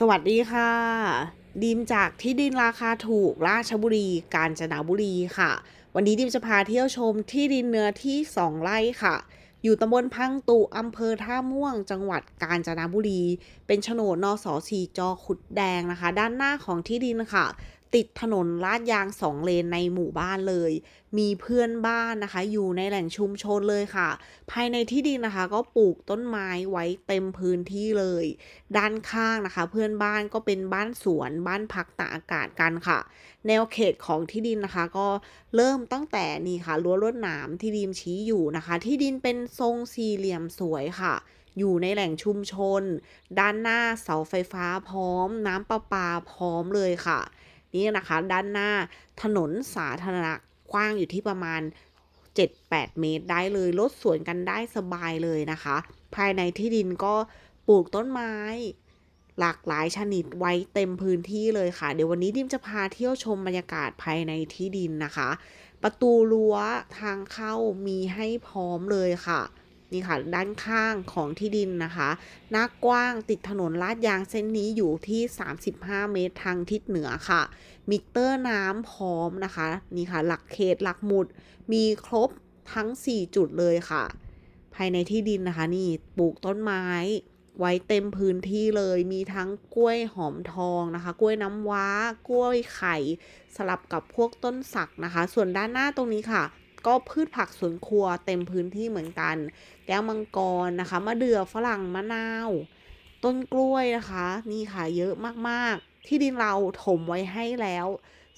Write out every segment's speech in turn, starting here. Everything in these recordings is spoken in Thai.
สวัสดีค่ะ ดีมจากที่ดินราคาถูกราชบุรี กาญจนบุรีค่ะ วันนี้ดิมจะพาเที่ยวชมที่ดินเนื้อที่ 2 ไร่ค่ะ อยู่ตำบลพังตุอำเภอท่าม่วง จังหวัดกาญจนบุรี เป็นโฉนดนสสีจอขุดแดงนะคะ ด้านหน้าของที่ดินค่ะ ติดถนนลาดยางสองเลนในหมู่บ้านเลย มีเพื่อนบ้านนะคะ อยู่ในแหล่งชุมชนเลยค่ะ ภายในที่ดินนะคะ ก็ปลูกต้นไม้ไว้เต็มพื้นที่เลย ด้านข้างนะคะ เพื่อนบ้านก็เป็นบ้านสวนบ้านพักตากอากาศกันค่ะ แนวเขตของที่ดินนะคะ ก็เริ่มตั้งแต่นี่ค่ะรั้วลวดหนามที่ดีมชี้อยู่นะคะ ที่ดินเป็นทรงสี่เหลี่ยมสวยค่ะอยู่ในแหล่งชุมชน ด้านหน้าเสาไฟฟ้าพร้อม น้ำประปาพร้อมเลยค่ะ นี่นะคะ ด้านหน้าถนนสาธารณะกว้างอยู่ที่ประมาณ 7-8 เมตรได้เลยรถสวนกันได้สบายเลยนะคะ ภายในที่ดินก็ปลูกต้นไม้ หลากหลายชนิดไว้เต็มพื้นที่เลยค่ะ เดี๋ยววันนี้ดิมจะพาเที่ยวชมบรรยากาศภายในที่ดินนะคะ ประตูรั้วทางเข้ามีให้พร้อมเลยค่ะ นี่ค่ะด้านข้างของที่ดินนะคะหน้ากว้างติดถนนลาดยางเส้นนี้อยู่ที่ 35 เมตรทางทิศเหนือค่ะ มิเตอร์น้ำพร้อมนะคะนี่ค่ะหลักเขตหลักหมุด มีครบทั้ง 4 จุดเลยค่ะ ภายในที่ดินนะคะนี่ปลูกต้นไม้ ไว้เต็มพื้นที่เลยมีทั้งกล้วยหอมทองนะคะ กล้วยน้ำว้ากล้วยไข่ สลับกับพวกต้นสักนะคะ ส่วนด้านหน้าตรงนี้ค่ะ ก็พืชผักสวนครัวเต็มพื้นที่เหมือนกัน แก้วมังกรนะคะมะเดื่อฝรั่งมะนาว ต้นกล้วยนะคะ นี่ค่ะเยอะมากๆ ที่ดินเราถมไว้ให้แล้ว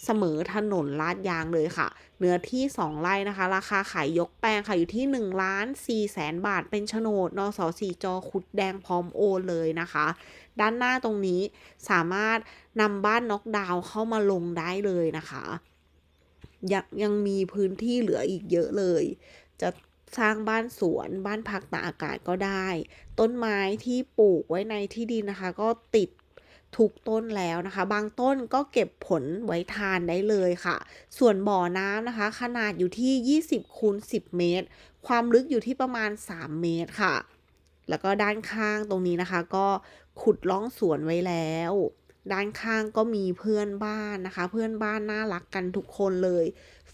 เสมอถนนลาดยางเลยค่ะ เนื้อที่ 2 ไร่นะคะ ราคาขายยกแปลงค่ะอยู่ที่1ล้าน4แสนบาท เป็นโฉนดนสสีจอขุดแดงพร้อมโอนเลยนะคะ ด้านหน้าตรงนี้สามารถนำบ้านน็อกดาวน์เข้ามาลงได้เลยนะคะ ยังยังมีพื้นที่เหลืออีกเยอะเลย จะสร้างบ้านสวนบ้านพักตากอากาศก็ได้ ต้นไม้ที่ปลูกไว้ในที่ดินนะคะ ก็ติดทุกต้นแล้วนะคะ บางต้นก็เก็บผลไว้ทานได้เลยค่ะ ส่วนบ่อน้ำนะคะ ขนาดอยู่ที่ 20คูณ10 เมตร ความลึกอยู่ที่ประมาณ 3 เมตรค่ะ แล้วก็ด้านข้างตรงนี้นะคะ ก็ขุดล่องสวนไว้แล้ว ด้านข้างก็มีเพื่อนบ้านนะคะ เพื่อนบ้านน่ารักกันทุกคนเลย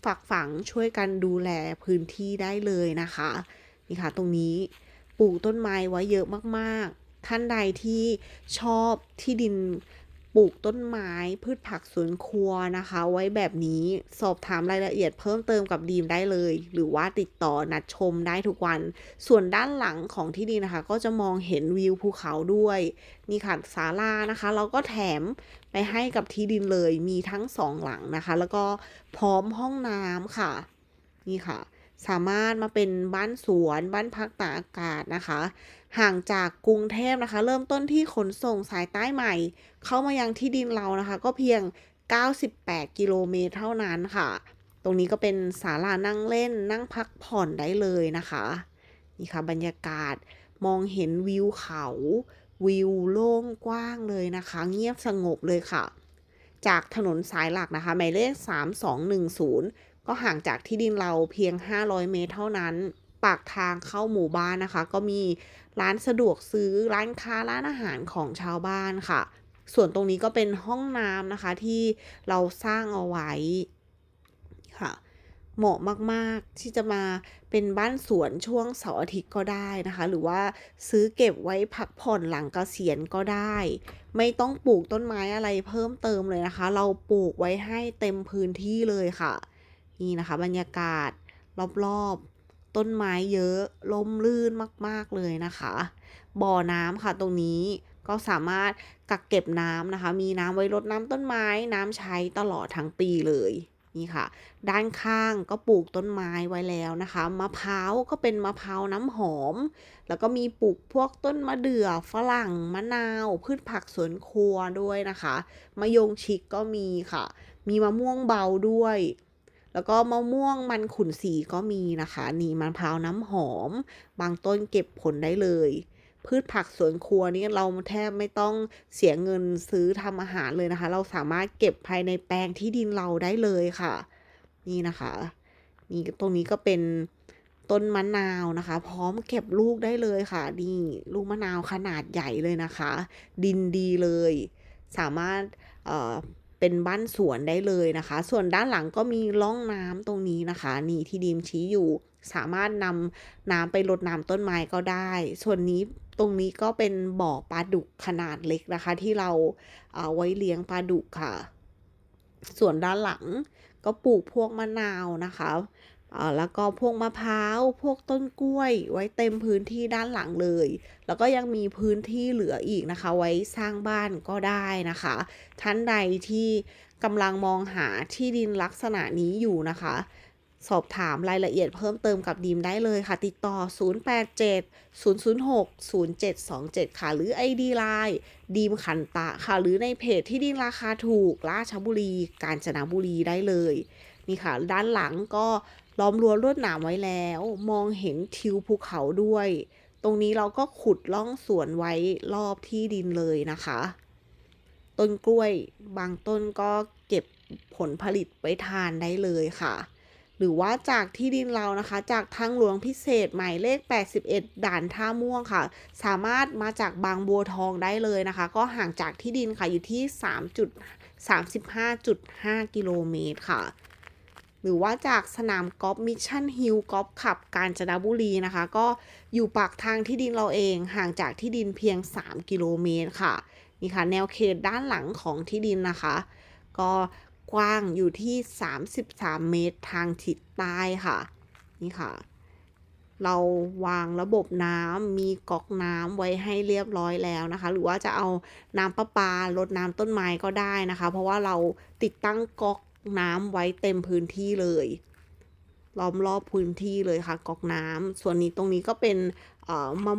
ฝักฝังช่วยกันดูแลพื้นที่ได้เลยนะคะ นี่ค่ะ ตรงนี้ปลูกต้นไม้ไว้เยอะมากๆ ท่านใดที่ชอบที่ดิน ปลูกต้นไม้พืชผักสวนครัวนะคะ ไว้แบบนี้สอบถามรายละเอียดเพิ่มเติมกับดีมได้เลย หรือว่าติดต่อนัดชมได้ทุกวัน ส่วนด้านหลังของที่ดินนะคะ ก็จะมองเห็นวิวภูเขาด้วยนี่ค่ะศาลานะคะ เราก็แถมไปให้กับที่ดินเลยมีทั้งสองหลังนะคะ แล้วก็พร้อมห้องน้ำค่ะ นี่ค่ะ สามารถมาเป็นบ้านสวน บ้านพักตากอากาศนะคะ ห่างจากกรุงเทพนะคะ เริ่มต้นที่ขนส่งสายใต้ใหม่ เข้ามายังที่ดินเรานะคะ ก็เพียง 98 กิโลเมตรเท่านั้นค่ะ ตรงนี้ก็เป็นศาลานั่งเล่นนั่งพักผ่อนได้เลยนะคะนี่ค่ะบรรยากาศมองเห็นวิวเขา วิวโล่งกว้างเลยนะคะ เงียบสงบเลยค่ะ จากถนนสายหลักนะคะหมายเลข 3210 ก็ห่างจากที่ดินเราเพียง 500 เมตรเท่านั้น ปากทางเข้าหมู่บ้านนะคะ ก็มีร้านสะดวกซื้อร้านค้าร้านอาหารของชาวบ้านค่ะ ส่วนตรงนี้ก็เป็นห้องน้ำนะคะที่เราสร้างเอาไว้ค่ะเหมาะมาก ๆ ที่จะมาเป็นบ้านสวนช่วงเสาร์อาทิตย์ก็ได้นะคะ หรือว่าซื้อเก็บไว้พักผ่อนหลังเกษียณก็ได้ ไม่ต้องปลูกต้นไม้อะไรเพิ่มเติมเลยนะคะ เราปลูกไว้ให้เต็มพื้นที่เลยค่ะ นี่นะคะบรรยากาศรอบๆ ต้นไม้เยอะร่มรื่นมากๆเลยนะคะ บ่อน้ำค่ะตรงนี้ก็สามารถกักเก็บน้ำนะคะ มีน้ำไว้รดน้ำต้นไม้ น้ำใช้ตลอดทั้งปีเลยนี่ค่ะ ด้านข้างก็ปลูกต้นไม้ไว้แล้วนะคะ มะพร้าวก็เป็นมะพร้าวน้ำหอม แล้วก็มีปลูกพวกต้นมะเดื่อฝรั่งมะนาว พืชผักสวนครัวด้วยนะคะ มะยงชิดก็มีค่ะ มีมะม่วงเบาด้วย แล้วก็มะม่วงมันขุนสีก็มีนะคะนี่มะพร้าวน้ำหอม บางต้นเก็บผลได้เลย พืชผักสวนครัวนี่เราแทบไม่ต้องเสียเงินซื้อทำอาหารเลยนะคะ เราสามารถเก็บภายในแปลงที่ดินเราได้เลยค่ะ นี่นะคะนี่ตรงนี้ก็เป็นต้นมะนาวนะคะ พร้อมเก็บลูกได้เลยค่ะนี่ลูกมะนาวขนาดใหญ่เลยนะคะ ดินดีเลย สามารถเอ่อ เป็นบ้านสวนได้เลยนะคะ ส่วนด้านหลังก็มีร่องน้ำตรงนี้นะคะ นี่ที่ดีมชี้อยู่ สามารถนำน้ำไปรดน้ำต้นไม้ก็ได้ ส่วนนี้ตรงนี้ก็เป็นบ่อปลาดุกขนาดเล็กนะคะ ที่เราเอาไว้เลี้ยงปลาดุกค่ะ ส่วนด้านหลังก็ปลูกพวกมะนาวนะคะ แล้วก็พวกมะพร้าว พวกต้นกล้วย ไว้เต็มพื้นที่ด้านหลังเลย แล้วก็ยังมีพื้นที่เหลืออีกนะคะ ไว้สร้างบ้านก็ได้นะคะ ท่านใดที่กำลังมองหาที่ดินลักษณะนี้อยู่นะคะ สอบถามรายละเอียดเพิ่มเติมกับดีมได้เลยค่ะ ติดต่อ 087 006 0727 ค่ะ หรือ ID Line ดีมขันตะค่ะ หรือในเพจที่ดินราคาถูกราชบุรี กาญจนบุรีได้เลย นี่ค่ะ ด้านหลังก็ ล้อมรั้วลวดหนามไว้แล้ว มองเห็นทิวภูเขาด้วย ตรงนี้เราก็ขุดล่องสวนไว้รอบที่ดินเลยนะคะ ต้นกล้วยบางต้นก็เก็บผลผลิตไว้ทานได้เลยค่ะ หรือว่าจากที่ดินเรานะคะ จากทางหลวงพิเศษหมายเลข 81 ด่านท่าม่วงค่ะ สามารถมาจากบางบัวทองได้เลยนะคะ ก็ห่างจากที่ดินค่ะอยู่ที่3 35.5 กิโลเมตรค่ะ หรือว่าจากสนามกอล์ฟมิชชั่นฮิลกอล์ฟขับกาญจนบุรีนะคะ ก็อยู่ปากทางที่ดินเราเองห่างจากที่ดินเพียง 3 กิโลเมตรค่ะนี่ค่ะ แนวเขตด้านหลังของที่ดินนะคะ ก็กว้างอยู่ที่ 33 เมตรทางทิศใต้ค่ะ นี่ค่ะ เราวางระบบน้ำมีก๊อกน้ำไว้ให้เรียบร้อยแล้วนะคะ หรือว่าจะเอาน้ำประปารดน้ำต้นไม้ก็ได้นะคะ เพราะว่าเราติดตั้งก๊อก น้ำไว้เต็มพื้นที่เลยล้อมรอบพื้นที่เลยค่ะกอกน้ำส่วนนี้ตรงนี้ก็เป็นเอ่อมะ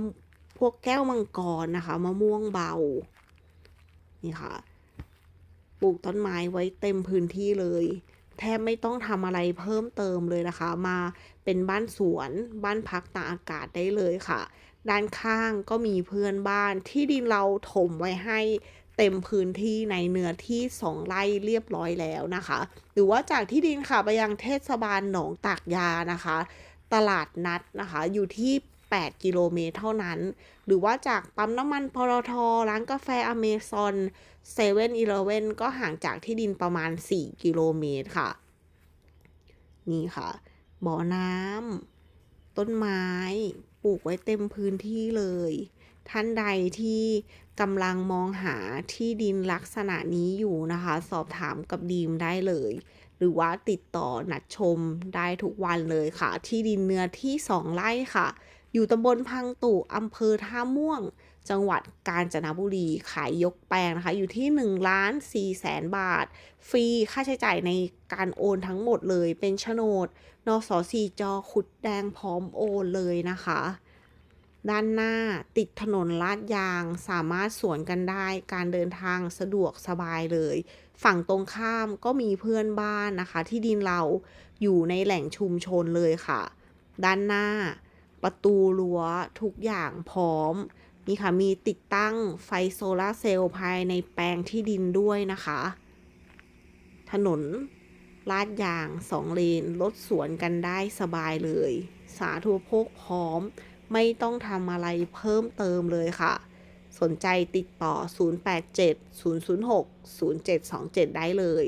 พวกแก้วมังกรนะคะมะม่วงเบานี่ค่ะปลูกต้นไม้ไว้เต็มพื้นที่เลย แทบไม่ต้องทำอะไรเพิ่มเติมเลยนะคะ มาเป็นบ้านสวนบ้านพักตากอากาศได้เลยค่ะ ด้านข้างก็มีเพื่อนบ้านที่ดินเราถมไว้ให้ เต็มพื้นที่ในเนื้อที่ 2 ไร่เรียบร้อยแล้วนะคะ หรือว่าจากที่ดินค่ะไปยังเทศบาลหนองตากยานะคะ ตลาดนัดนะคะอยู่ที่ 8 กิโลเมตรเท่านั้น หรือว่าจากปั๊มน้ำมันปตทร้านกาแฟอเมซอนเซเว่นอีเลเว่นก็ห่างจากที่ดินประมาณ 4 กิโลเมตรค่ะ นี่ค่ะ บ่อน้ำต้นไม้ ปลูกไว้เต็มพื้นที่เลย ท่านใดที่กำลังมองหาที่ดินลักษณะนี้อยู่นะคะ สอบถามกับดีมได้เลย หรือว่าติดต่อนัดชมได้ทุกวันเลยค่ะ ที่ดินเนื้อที่ 2 ไร่ค่ะ อยู่ตำบลพังตู่อำเภอท่าม่วง จังหวัดกาญจนบุรีขายยกแปลงนะคะ อยู่ที่1ล้าน4แสนบาท ฟรีค่าใช้จ่ายในการโอนทั้งหมดเลยเป็นโฉนดนสสีจอขุดแดงพร้อมโอนเลยนะคะ ด้านหน้าติดถนนลาดยางสามารถสวนกันได้ การเดินทางสะดวกสบายเลย ฝั่งตรงข้ามก็มีเพื่อนบ้านนะคะ ที่ดินเราอยู่ในแหล่งชุมชนเลยค่ะ ด้านหน้า ประตูรั้วทุกอย่างพร้อมนี่ค่ะมีติดตั้งไฟโซลาร์เซลล์ภายในแปลงที่ดินด้วยนะคะ ถนนลาดยางสองเลนรถสวนกันได้สบายเลย สาธุโภคพร้อม ไม่ต้องทำอะไรเพิ่มเติมเลยค่ะ สนใจติดต่อ 087 006 0727 ได้เลย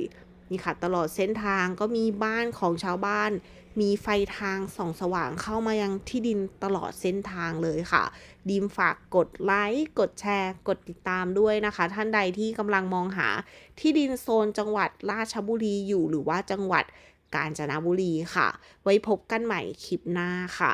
นี่ค่ะ ตลอดเส้นทางก็มีบ้านของชาวบ้าน มีไฟทางส่องสว่างเข้ามายังที่ดินตลอดเส้นทางเลยค่ะ ดีมฝากกดไลค์ กดแชร์ กดติดตามด้วยนะคะ ท่านใดที่กำลังมองหาที่ดินโซนจังหวัดราชบุรีอยู่หรือว่าจังหวัดกาญจนบุรีค่ะ ไว้พบกันใหม่คลิปหน้าค่ะ